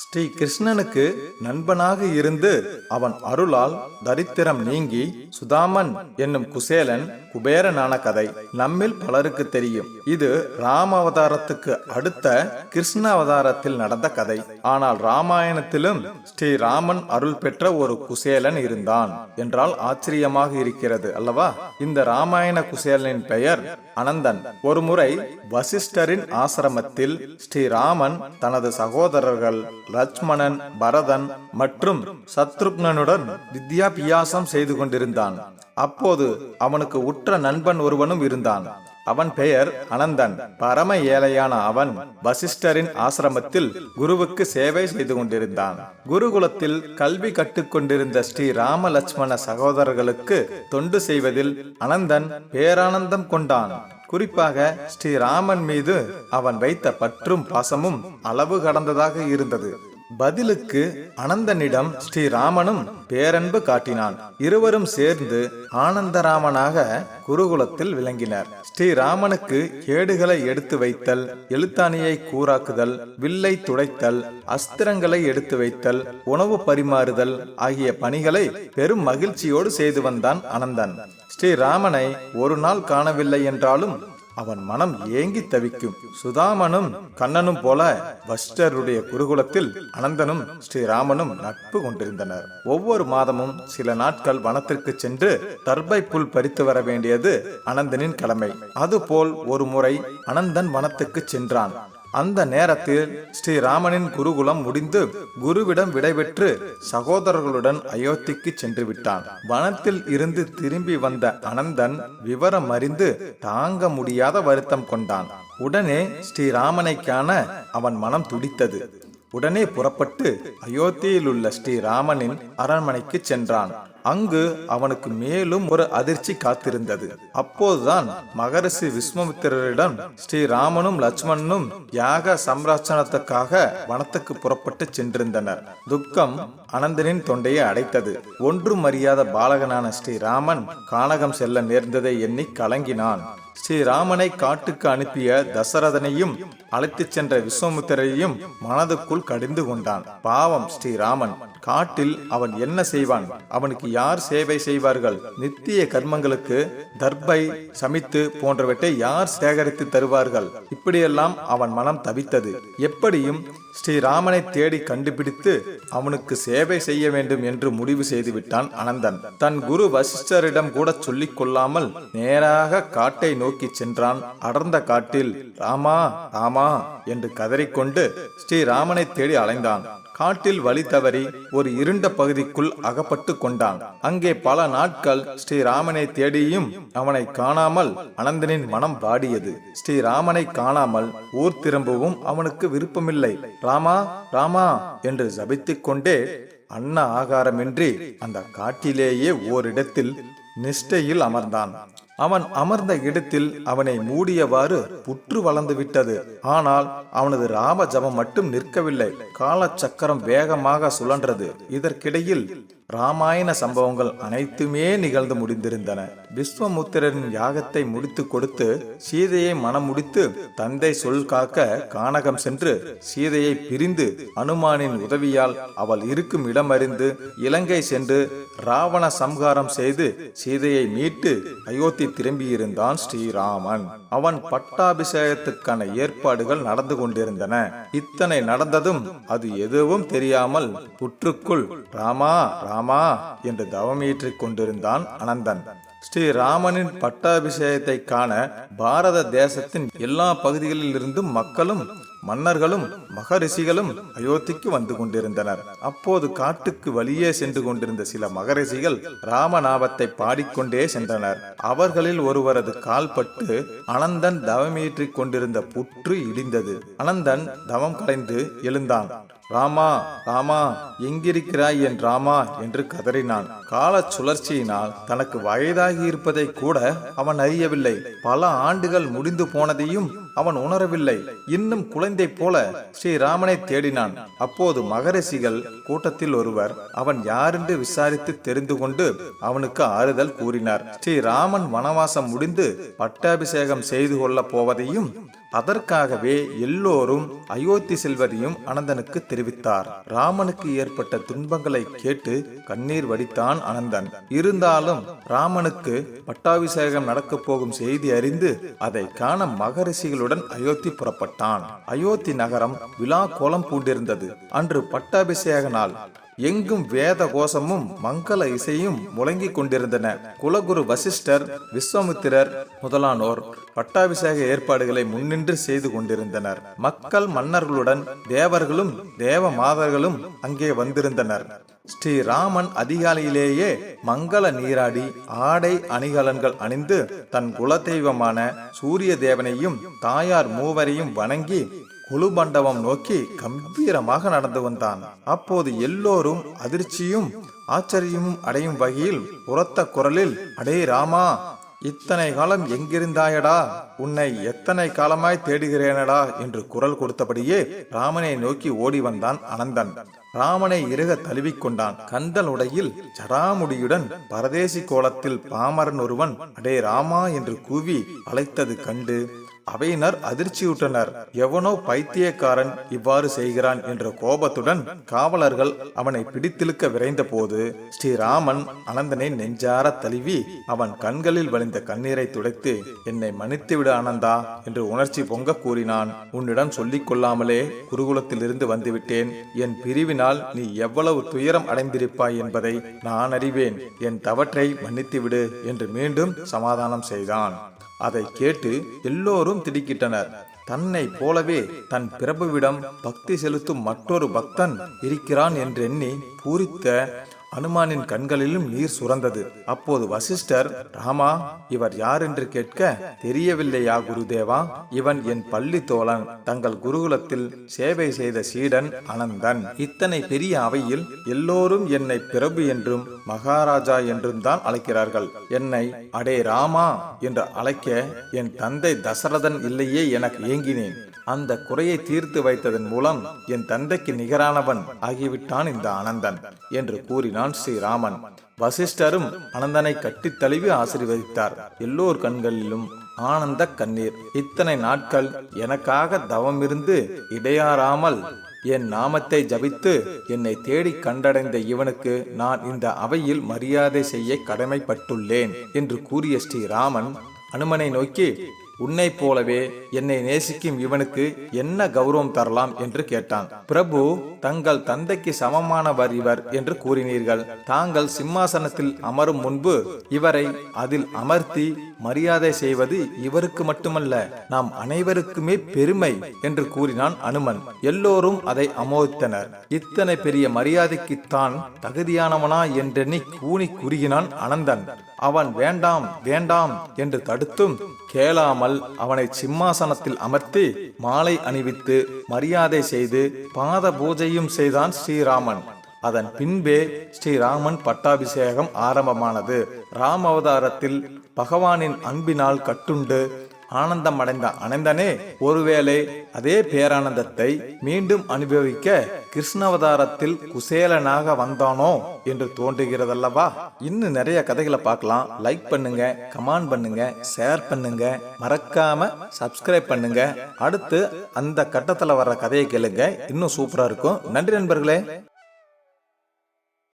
ஸ்ரீ கிருஷ்ணனுக்கு நண்பனாக இருந்து அவன் அருளால் தரித்திரம் நீங்கி சுதாமன் என்னும் குசேலன் குபேரனான கதை நம்மில் பலருக்கு தெரியும். இது ராம அவதாரத்துக்கு அடுத்த கிருஷ்ண அவதாரத்தில் நடந்த கதை. ஆனால் ராமாயணத்திலும் ஸ்ரீராமன் அருள் பெற்ற ஒரு குசேலன் இருந்தான் என்றால் ஆச்சரியமாக இருக்கிறது அல்லவா? இந்த ராமாயண குசேலனின் பெயர் அனந்தன். ஒருமுறை வசிஷ்டரின் ஆசிரமத்தில் ஸ்ரீராமன் தனது சகோதரர்கள் லட்சுமணன் பரதன் மற்றும் சத்ருக்னனுடன் வித்யாபியாசம் செய்து கொண்டிருந்தான். அப்போது அவனுக்கு உற்ற நண்பன் ஒருவனும் இருந்தான். அவன் பெயர் அனந்தன். பரம ஏழையான அவன் வசிஷ்டரின் ஆசிரமத்தில் குருவுக்கு சேவை செய்து கொண்டிருந்தான். குருகுலத்தில் கல்வி கற்றுக்கொண்டிருந்த ஸ்ரீ ராம லட்சுமண சகோதரர்களுக்கு தொண்டு செய்வதில் அனந்தன் பேரானந்தம் கொண்டான். குறிப்பாக ஸ்ரீராமன் மீது அவன் வைத்த பற்றும் பாசமும் அளவு கடந்ததாக இருந்தது. பதிலுக்கு அனந்தனிடம் ஸ்ரீராமனும் பேரன்பு காட்டினான். இருவரும் சேர்ந்து ஆனந்தராமனாக குருகுலத்தில் விளங்கினர். ஸ்ரீராமனுக்கு ஏடுகளை எடுத்து வைத்தல் எழுத்தாணியை கூறாக்குதல் வில்லை துடைத்தல் அஸ்திரங்களை எடுத்து வைத்தல் உணவு பரிமாறுதல் ஆகிய பணிகளை பெரும் மகிழ்ச்சியோடு செய்து வந்தான் அனந்தன். ஸ்ரீராமனை ஒரு நாள் காணவில்லை என்றாலும் அவன் மனம் ஏங்கி தவிக்கும். சுதாமனும் கண்ணனும் போல வஷ்டருடைய குருகுலத்தில் அனந்தனும் ஸ்ரீராமனும் நட்பு கொண்டிருந்தனர். ஒவ்வொரு மாதமும் சில நாட்கள் வனத்திற்கு சென்று தர்பை புல் பறித்து வர வேண்டியது அனந்தனின் கடமை. அதுபோல் ஒரு முறை அனந்தன் வனத்துக்கு சென்றான். அந்த நேரத்தில் ஸ்ரீராமனின் குருகுலம் முடிந்து குருவிடம் விடைபெற்று சகோதரர்களுடன் அயோத்திக்கு சென்று விட்டான் வனத்தில் இருந்து திரும்பி வந்த அனந்தன் விவரம் அறிந்து தாங்க முடியாத வருத்தம் கொண்டான். உடனே ஸ்ரீராமனை காண அவன் மனம் துடித்தது. உடனே புறப்பட்டு அயோத்தியில் உள்ள ஸ்ரீராமனின் அரண்மனைக்கு சென்றான். அங்கு அவனுக்கு மேலும் ஒரு அதிர்ச்சி காத்திருந்தது. அப்போதுதான் மகரிஷி விஸ்வமித்திரரிடம் ஸ்ரீராமனும் லட்சுமணனும் யாக சம்ராட்சணத்துக்காக வனத்துக்கு புறப்பட்டு சென்றிருந்தனர். துக்கம் அனந்தனின் தொண்டையை அடைத்தது. ஒன்றும் அறியாத பாலகனான ஸ்ரீராமன் கானகம் செல்ல நேர்ந்ததை எண்ணி கலங்கினான். ஸ்ரீராமனை காட்டுக்கு அனுப்பிய தசரதனையும் அழைத்துச் சென்ற விஸ்வமுத்திரையும் மனதுக்குள் கடிந்து கொண்டான். பாவம் ஸ்ரீராமன். காட்டில் அவன் என்ன செய்வான்? அவனுக்கு யார் சேவை செய்வார்கள்? நித்திய கர்மங்களுக்கு தர்பை சமித்து போன்றவற்றை யார் சேகரித்து தருவார்கள்? இப்படியெல்லாம் அவன் மனம் தவித்தது. எப்படியும் ஸ்ரீராமனை தேடி கண்டுபிடித்து அவனுக்கு சேவை செய்ய வேண்டும் என்று முடிவு செய்துவிட்டான் அனந்தன். தன் குரு வசிஷ்டரிடம் கூட சொல்லிக் கொள்ளாமல் நேராக காட்டை நோக்கி சென்றான். அடர்ந்த காட்டில் ராமா ராமா என்று கதறிக்கொண்டு ஸ்ரீராமனை தேடி அலைந்தான். காட்டில் வழி தவறி ஒரு இருண்ட பகுதிக்குள் அகப்பட்டு கொண்டான். அங்கே பல நாட்கள் ஸ்ரீராமனை தேடியும் அவனை காணாமல் அனந்தனின் மனம் வாடியது. ஸ்ரீராமனை காணாமல் ஊர் திரும்பவும் அவனுக்கு விருப்பமில்லை. ராமா ராமா என்று ஜபித்துக் கொண்டே அன்ன ஆகாரமின்றி அந்த காட்டிலேயே ஓரிடத்தில் நிஷ்டையில் அமர்ந்தான். அவன் அமர்ந்த இடத்தில் அவனை மூடியவாறு புற்று வளர்ந்து விட்டது. ஆனால் அவனது ராம ஜபம் மட்டும் நிற்கவில்லை. காலச்சக்கரம் வேகமாக சுழன்றது. இதற்கிடையில் ராமாயண சம்பவங்கள் அனைத்துமே நிகழ்ந்து முடிந்திருந்தன. விஸ்வமுத்திரரின் யாகத்தை முடித்து கொடுத்து சீதையை மனம் முடித்து தந்தை சொல் காக்க கானகம் சென்று சீதையை பிரிந்து அனுமானின் உதவியால் அவள் இருக்கும் இடம் அறிந்து இலங்கை சென்று ராவண சம்ஹாரம் செய்து சீதையை மீட்டு அயோத்தி திரும்பியிருந்தான் ஸ்ரீராமன். அவன் பட்டாபிஷேகத்துக்கான ஏற்பாடுகள் நடந்து கொண்டிருந்தன. இத்தனை நடந்ததும் அது எதுவும் தெரியாமல் புற்றுக்குள் ராமா ராமா என்று தவமீற்றிக் கொண்டிருந்தான் அனந்தன். ஸ்ரீராமனின் பட்டாபிஷேகத்தை காண பாரத தேசத்தின் எல்லா பகுதிகளில் இருந்தும் மக்களும் மன்னர்களும் மகரிஷிகளும் அயோத்திக்கு வந்து கொண்டிருந்தனர். அப்போது காட்டுக்கு வழியே சென்று கொண்டிருந்த சில மகரிஷிகள் ராமநாபத்தை பாடிக்கொண்டே சென்றனர். அவர்களில் ஒருவரது கால்பட்டு அனந்தன் தவமீற்றிக் கொண்டிருந்த புற்று இடிந்தது. அனந்தன் தவம் கலைந்து எழுந்தான். ராமா ராமா எங்கிருக்கிறாய் என் ராமா என்று கதறினான். கால சுழற்சியினால் தனக்கு வயதாகி இருப்பதை கூட அவன் அறியவில்லை. பல ஆண்டுகள் முடிந்து போனதையும் அவன் உணரவில்லை. இன்னும் குழந்தை போல ஸ்ரீராமனை தேடினான். அப்போது மகரிஷிகள் கூட்டத்தில் ஒருவர் அவன் யாரென்று விசாரித்து தெரிந்து கொண்டு அவனுக்கு ஆறுதல் கூறினார். ஸ்ரீராமன் வனவாசம் முடிந்து பட்டாபிஷேகம் செய்து கொள்ளப் போவதையும் அதற்காகவே எல்லோரும் அயோத்தி செல்வதையும் அனந்தனுக்கு தெரிவித்தார். ராமனுக்கு ஏற்பட்ட துன்பங்களை கேட்டு கண்ணீர் வடித்தான் அனந்தன். இருந்தாலும் ராமனுக்கு பட்டாபிஷேகம் நடக்கப் போகும் செய்தி அறிந்து அதை காண மகரிஷிகளுடன் அயோத்தி புறப்பட்டான். அயோத்தி நகரம் விழா கோலம் பூண்டிருந்தது. அன்று பட்டாபிஷேக நாள். எங்கும் வேத கோஷமும் மங்கள இசையும் முழங்கிக் கொண்டிருந்தன. குலகுரு வசிஷ்டர் விஸ்வாமித்திரர் முதலானோர் பட்டாபிஷேக ஏற்பாடுகளை முன்னின்று செய்து கொண்டிருந்தனர். மக்கள் மன்னர்களுடன் தேவர்களும் தேவ மாதர்களும் அங்கே வந்திருந்தனர். ஸ்ரீராமன் அதிகாலையிலேயே மங்கள நீராடி ஆடை அணிகலன்கள் அணிந்து தன் குலதெய்வமான சூரிய தேவனையும் தாயார் மூவரையும் வணங்கி குழுமண்டபம் நோக்கி கம்பீரமாக நடந்து வந்தான். அப்போது எல்லோரும் அதிர்ச்சியும் ஆச்சரியமும் அடையும் வகையில் உரத்த குரலில் அடே ராமா இத்தனை காலம் எங்கிருந்தாயடா? உன்னை எத்தனை காலமாய் தேடுகிறேனடா? என்று குரல் கொடுத்தபடியே ராமனை நோக்கி ஓடி வந்தான் அனந்தன். ராமனை இறுக தழுவிக்கொண்டான் கந்தல் உடையில் ஜடாமுடியுடன் பரதேசி கோலத்தில் பாமரன் ஒருவன் அடே ராமா என்று கூவி அழைத்தது கண்டு அவையினர் அதிர்ச்சியுற்றனர் எவனோ பைத்தியக்காரன் இவ்வாறு செய்கிறான் என்ற கோபத்துடன் காவலர்கள் அவனை பிடித்திழுக்க விரைந்த போது ஸ்ரீராமன் அனந்தனை நெஞ்சார தழுவி அவன் கண்களில் வழிந்த கண்ணீரை துடைத்து என்னை மன்னித்துவிடு ஆனந்தா என்று உணர்ச்சி பொங்க கூறினான். உன்னிடம் சொல்லிக் கொள்ளாமலே குருகுலத்திலிருந்து வந்துவிட்டேன். என் பிரிவினால் நீ எவ்வளவு துயரம் அடைந்திருப்பாய் என்பதை நான் அறிவேன். என் தவற்றை மன்னித்துவிடு என்று மீண்டும் சமாதானம் செய்தான். அதை கேட்டு எல்லோரும் திடுக்கிட்டனர். தன்னை போலவே தன் பிரபுவிடம் பக்தி செலுத்தும் மற்றொரு பக்தன் இருக்கிறான் என்றெண்ணி பூரித்த அனுமானின் கண்களிலும் நீர் சுரந்தது. அப்போது வசிஷ்டர் ராமா இவர் யார் என்று கேட்க தெரியவில்லையா குருதேவா? இவன் என் பள்ளி தோழன். தங்கள் குருகுலத்தில் சேவை செய்த சீடன் அனந்தன். இத்தனை பெரிய அவையில் எல்லோரும் என்னை பிரபு என்றும் மகாராஜா என்றும் தான் அழைக்கிறார்கள். என்னை அடே ராமா என்று அழைக்க என் தந்தை தசரதன் இல்லையே எனக்கு ஏங்கினேன். அந்த குறையை தீர்த்து வைத்ததன் மூலம் என் தந்தைக்கு நிகரானவன் ஆகிவிட்டான் இந்த அனந்தன் என்று கூறினான் ஸ்ரீராமன். வசிஷ்டரும் அனந்தனை கட்டித் தழுவி ஆசீர்வதித்தார். எல்லோர் கண்களிலும் ஆனந்த கண்ணீர். இத்தனை நாட்கள் எனக்காக தவமிருந்து இடையாறாமல் என் நாமத்தை ஜபித்து என்னை தேடி கண்டடைந்த இவனுக்கு நான் இந்த அவையில் மரியாதை செய்ய கடமைப்பட்டுள்ளேன் என்று கூறிய ஸ்ரீராமன் அனுமனை நோக்கி உன்னை போலவே என்னை நேசிக்கும் இவனுக்கு என்ன கௌரவம் தரலாம் என்று கேட்டான். பிரபு தங்கள் தந்தைக்கு சமமானவர் இவர் என்று கூறினீர்கள். தாங்கள் சிம்மாசனத்தில் அமரும் முன்பு இவரை அதில் அமர்த்தி மரியாதை செய்வது இவருக்கு மட்டுமல்ல நாம் அனைவருக்குமே பெருமை என்று கூறினான் அனுமன். எல்லோரும் அதை அமோதித்தனர். இத்தனை பெரிய மரியாதைக்குத்தான் தகுதியானவனா என்றெண்ணி கூனி குறுகினான் அனந்தன். அவன் வேண்டாம் வேண்டாம் என்று தடுத்தும் கேளாமல் அவனை சிம்மாசனத்தில் அமர்த்தி மாலை அணிவித்து மரியாதை செய்து பாத பூஜையும் செய்தான் ஸ்ரீராமன். அதன் பின்பே ஸ்ரீராமன் பட்டாபிஷேகம் ஆரம்பமானது. ராமவதாரத்தில் பகவானின் அன்பினால் கட்டுண்டு ஆனந்தம் அடைந்தான். அனந்தனே ஒருவேளை அதே பேரானந்தத்தை மீண்டும் அனுபவிக்க கிருஷ்ணாவதாரத்தில் குசேலனாக வந்தானோ என்று தோன்றுகிறதல்லவா? இன்னும் நிறைய கதைகளை பார்க்கலாம். லைக் பண்ணுங்க கமெண்ட் பண்ணுங்க ஷேர் பண்ணுங்க. மறக்காம சப்ஸ்கிரைப் பண்ணுங்க. அடுத்து அந்த கட்டத்தில் வர்ற கதையை கேளுங்க. இன்னும் சூப்பரா இருக்கும். நன்றி நண்பர்களே.